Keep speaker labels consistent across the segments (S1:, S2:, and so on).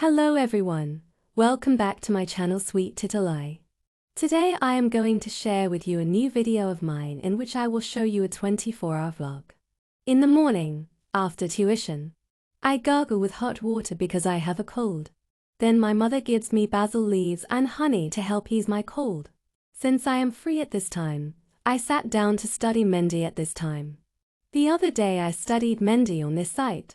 S1: Hello everyone. Welcome back to my channel Sweet Titalai. Today I am going to share with you a new video of mine in which I will show you a 24-hour vlog. In the morning, after tuition, I gargle with hot water because I have a cold. Then my mother gives me basil leaves and honey to help ease my cold. Since I am free at this time, I sat down to study Mendi at this time. The other day I studied Mendi on this site.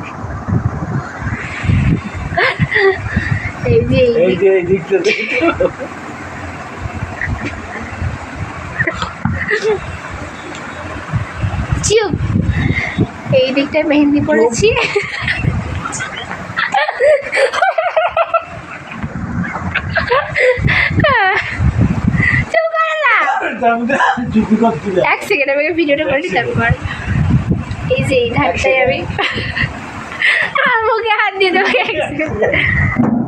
S2: এই যে এই
S3: যে দিকটা
S2: চুপ এই মেহেন্দি পড়েছি এক second আমি ভিডিওটা করে তারপর এই যে এই ধারটাই আমি মুখে হাত দিয়ে দেবো।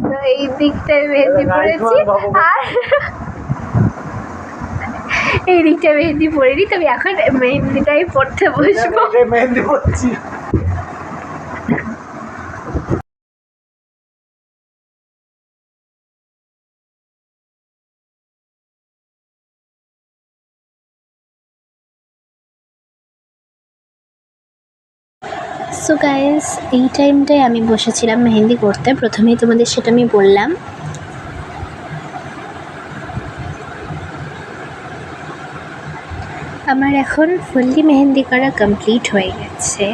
S2: তো এই দিকটায় মেহেন্দি পড়েছি আর এই দিকটা মেহেন্দি পড়িনি তবে এখন মেহেন্দিটাই পড়তে বসবো।
S3: মেহেন্দি পড়ছি
S2: সো গাইস এই টাইমটায় আমি বসেছিলাম মেহেন্দি করতে। প্রথমেই তোমাদের সেটা আমি বললাম। আমার এখন ফুললি মেহেন্দি করা কমপ্লিট হয়ে গেছে।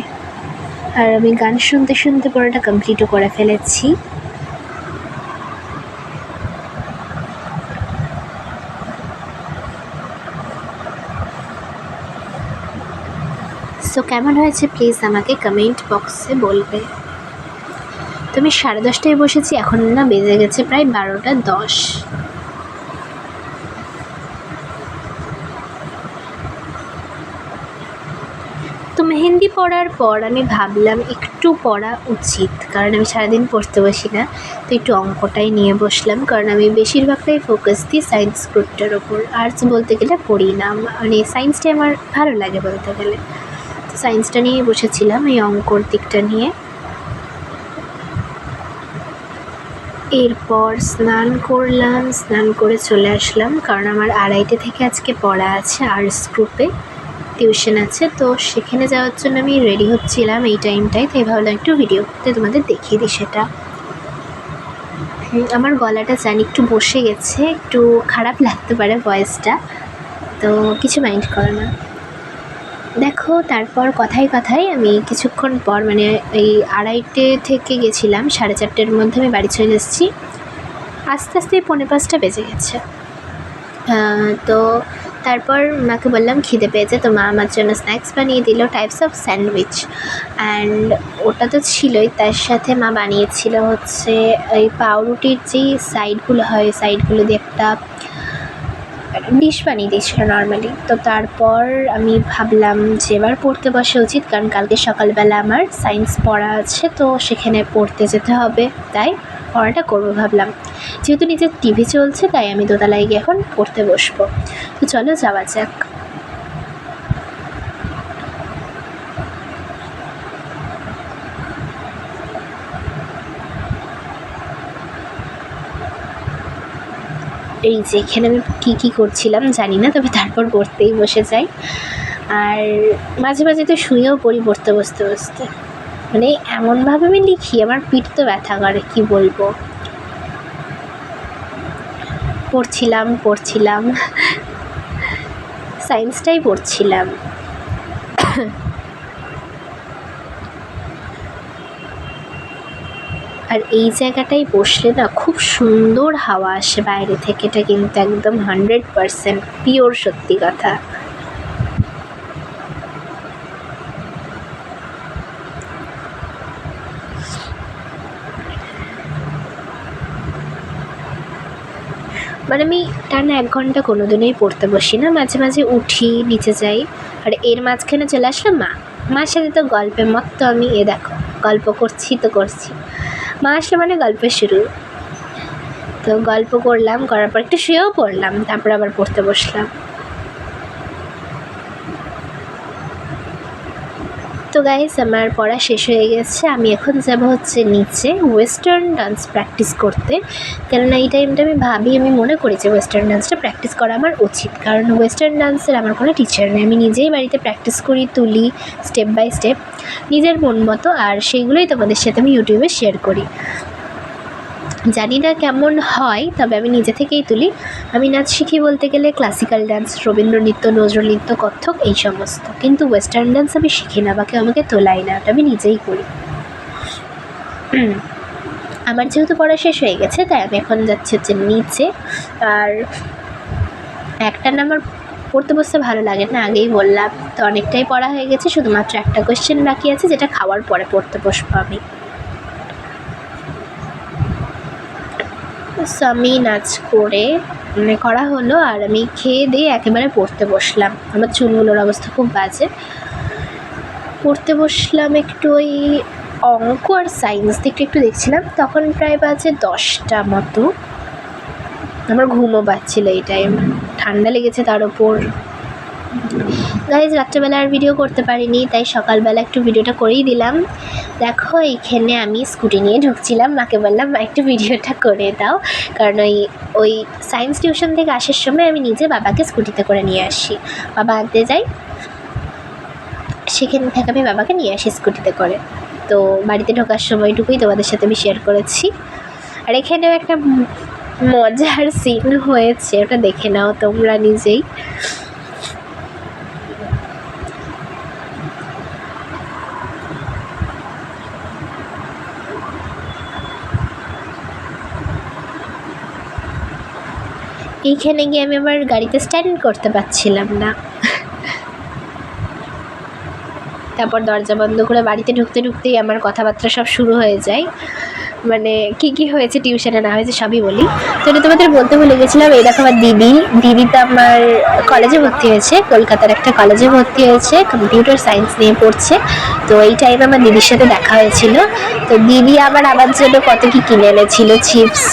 S2: আর আমি গান শুনতে শুনতে পড়াটা কমপ্লিটও করে ফেলেছি। সো কেমন হয়েছে প্লিজ আমাকে কমেন্ট বক্সে বলবে। তুমি সাড়ে দশটায় বসেছি, এখন না বেজে গেছে প্রায় বারোটা দশ। তো মেহেন্দি পড়ার পর আমি ভাবলাম একটু পড়া উচিত, কারণ আমি সারাদিন পড়তে বসি না, তো একটু অঙ্কটাই নিয়ে বসলাম, কারণ আমি বেশিরভাগটাই ফোকাস দিই সায়েন্স গ্রুপটার ওপর। আর্টস বলতে গেলে পড়ি না মানে সায়েন্সটাই আমার ভালো লাগে বলতে গেলে। তো সায়েন্সটা নিয়ে বসেছিলাম, এই অঙ্কর দিকটা নিয়ে। এরপর স্নান করলাম, স্নান করে চলে আসলাম, কারণ আমার আড়াইটে থেকে আজকে পড়া আছে আর্টস গ্রুপে টিউশন আছে, তো সেখানে যাওয়ার জন্য আমি রেডি হচ্ছিলাম এই টাইমটায় তাই ভাবলাম একটু ভিডিও করতে তোমাদের দেখিয়ে দিই সেটা। আমার গলাটা জানি একটু বসে গেছে, একটু খারাপ লাগতে পারে ভয়েসটা তো কিছু মাইন্ড করো না। দেখো, তারপর কথায় কথায় আমি কিছুক্ষণ পর মানে এই আড়াইটে থেকে গেছিলাম, সাড়ে চারটের মধ্যে আমি বাড়ি চলে এসেছি। আস্তে আস্তে পৌনে পাঁচটা বেজে গেছে। তো তারপর মাকে বললাম, খিদে পেয়েছে, তো মা আমার জন্য স্ন্যাক্স বানিয়ে দিল টাইপস অফ স্যান্ডউইচ অ্যান্ড ওটা তো ছিলই, তার সাথে মা বানিয়েছিল হচ্ছে ওই পাউরুটির যেই সাইডগুলো হয় সাইডগুলো দিয়ে একটা ডিশ বানিয়ে দিয়েছিল নর্মালি তো তারপর আমি ভাবলাম যে এবার পড়তে বসা উচিত, কারণ কালকে সকালবেলা আমার সায়েন্স পড়া আছে, তো সেখানে পড়তে যেতে হবে। তাই পড়াটা করব ভাবলাম। যেহেতু নিজের টিভি চলছে, তাই আমি দোতলায় গিয়ে এখন পড়তে বসবো। তো চলো যাওয়া যাক। এই যে এখানে আমি কী কী করছিলাম জানি না, তবে তারপর পড়তেই বসে যাই। আর মাঝে মাঝে তো শুয়েও পড়ি পড়তে বসতে বসতে। মানে এমনভাবে আমি লিখি, আমার পিঠ তো ব্যথা করে, কী বলব? পড়ছিলাম পড়ছিলাম। সায়েন্সটাই পড়ছিলাম। আর এই জায়গাটায় বসলে না খুব সুন্দর হাওয়া আসে বাইরে থেকে। এটা কিন্তু একদম হান্ড্রেড পারসেন্ট পিওর সত্যি কথা। মানে আমি টানা এক ঘণ্টা কোনো দিনই পড়তে বসি না, মাঝে মাঝে উঠি, নিচে যাই। আর এর মাঝখানে চলে আসলাম মা। মার সাথে তো গল্পের মতো আমি, এ দেখো, গল্প করছি তো করছি। মা আসলে মানে গল্প শুরু। তো গল্প করলাম, করার পর একটু শুয়েও পড়লাম, তারপর আবার পড়তে বসলাম। তো গাইজ আমার পড়া শেষ হয়ে গেছে। আমি এখন যাব হচ্ছে নিচে ওয়েস্টার্ন ডান্স প্র্যাকটিস করতে। কেননা এই টাইমটা আমি ভাবি, আমি মনে করি যে ওয়েস্টার্ন ডান্সটা প্র্যাকটিস করা আমার উচিত। কারণ ওয়েস্টার্ন ডান্সের আমার কোনো টিচার নেই। আমি নিজেই বাড়িতে প্র্যাকটিস করি, তুলি স্টেপ বাই স্টেপ নিজের মন মতো, আর সেইগুলোই তোমাদের সাথে আমি ইউটিউবে শেয়ার করি। জানি না কেমন হয়, তবে আমি নিজে থেকেই তুলি। আমি নাচ শিখি বলতে গেলে ক্লাসিক্যাল ডান্স রবীন্দ্র নৃত্য নজরুল নৃত্য কত্থক এই সমস্ত। কিন্তু ওয়েস্টার্ন ডান্স আমি শিখি না বা কেউ আমাকে তোলাই না, ওটা আমি নিজেই করি। আমার যেহেতু পড়া শেষ হয়ে গেছে, তাই আমি এখন যাচ্ছি হচ্ছে নিচে। আর একটা না আমার পড়তে বসতে ভালো লাগে না, আগেই বললাম। তো অনেকটাই পড়া হয়ে গেছে, শুধুমাত্র একটা কোয়েশ্চেন বাকি আছে, যেটা খাওয়ার পরে পড়তে বসবো আমি। আমি নাচ করে মানে করা হলো আর আমি খেয়ে দিয়ে একেবারে পড়তে বসলাম। আমার চুলগুলোর অবস্থা খুব বাজে। পড়তে বসলাম একটু ওই অঙ্ক আর সায়েন্স দিকটা একটু দেখছিলাম, তখন প্রায় বাজে দশটা মতো। আমার ঘুমও পাচ্ছিল এই টাইম ঠান্ডা লেগেছে তার ওপর গাইজ রাত্রেবেলা আর ভিডিও করতে পারিনি, তাই সকালবেলা একটু ভিডিওটা করেই দিলাম। দেখো, এইখানে আমি স্কুটি নিয়ে ঢুকছিলাম, মাকে বললাম একটু ভিডিওটা করে দাও। কারণ ওই ওই সায়েন্স টিউশন থেকে আসার সময় আমি নিজে বাবাকে স্কুটিতে করে নিয়ে আসি। বাবা আনতে যাই, সেখান থেকে আমি বাবাকে নিয়ে আসি স্কুটিতে করে। তো বাড়িতে ঢোকার সময়টুকুই তোমাদের সাথে আমি শেয়ার করেছি। আর এখানেও একটা মজার সিন হয়েছে, ওটা দেখে নাও তোমরা নিজেই। এইখানে গিয়ে আমি আমার গাড়িতে স্ট্যান্ড করতে পারছিলাম না। তারপর দরজা বন্ধ করে বাড়িতে ঢুকতে ঢুকতেই আমার কথাবার্তা সব শুরু হয়ে যায়। মানে কি কি হয়েছে টিউশনে না হয়েছে সবই বলি। তো এটা তোমাদের বলতে ভুলে গেছিলাম, এই দেখো আমার দিদি। দিদি তো আমার কলেজে ভর্তি হয়েছে, কলকাতার একটা কলেজে ভর্তি হয়েছে কম্পিউটার সায়েন্স নিয়ে পড়ছে। তো এই টাইমে আমার দিদির সাথে দেখা হয়েছিল। তো দিদি আবার আমার জন্য কত কি কিনে এনেছিল চিপস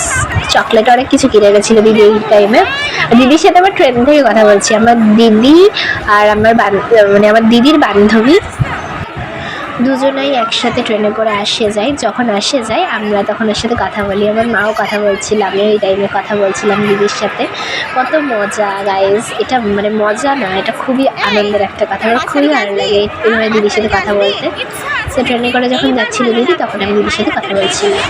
S2: চকলেট অনেক কিছু কিনে এনেছিল দিদি এই টাইমে দিদির সাথে আমার ট্রেন থেকে কথা বলছি, আমার দিদি আর আমার মানে আমার দিদির বান্ধবী। দুজনেই একসাথে ট্রেনে করে আসে যাই। যখন আসে যাই, আমরা তখন ওর সাথে কথা বলি। আমার মাও কথা বলছিলাম আমি ওই টাইমে কথা বলছিলাম দিদির সাথে। কত মজা গাইজ এটা মানে মজা না, এটা খুবই আনন্দের একটা কথা। আমার খুবই ভালো লাগে এইভাবে দিদির সাথে কথা বলতে। সে ট্রেনে করে যখন যাচ্ছিল দিদি, তখন আমি দিদির সাথে কথা বলছিলাম।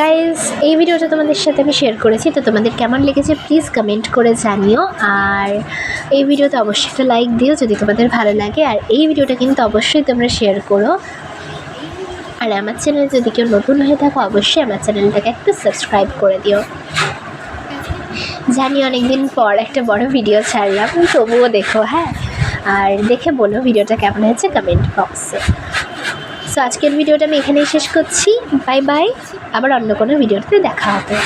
S2: গাইজ এই ভিডিওটা তোমাদের সাথে আমি শেয়ার করেছি, তো তোমাদের কেমন লেগেছে প্লিজ কমেন্ট করে জানিও। আর এই ভিডিওতে অবশ্যই একটা লাইক দিও যদি তোমাদের ভালো লাগে, আর এই ভিডিওটা কিন্তু অবশ্যই তোমরা শেয়ার করো। আর আমার চ্যানেলে যদি কেউ নতুন হয়ে থাকো, অবশ্যই আমার চ্যানেলটাকে একটু সাবস্ক্রাইব করে দিও। জানি অনেকদিন পর একটা বড় ভিডিও ছাড়লাম, তবুও দেখো হ্যাঁ? আর দেখে বলো ভিডিওটা কেমন হয়েছে কমেন্ট বক্সে সো আজকের ভিডিওটা আমি এখানেই শেষ করছি। বাই বাই আবার অন্য কোনো ভিডিওতে দেখা হবে।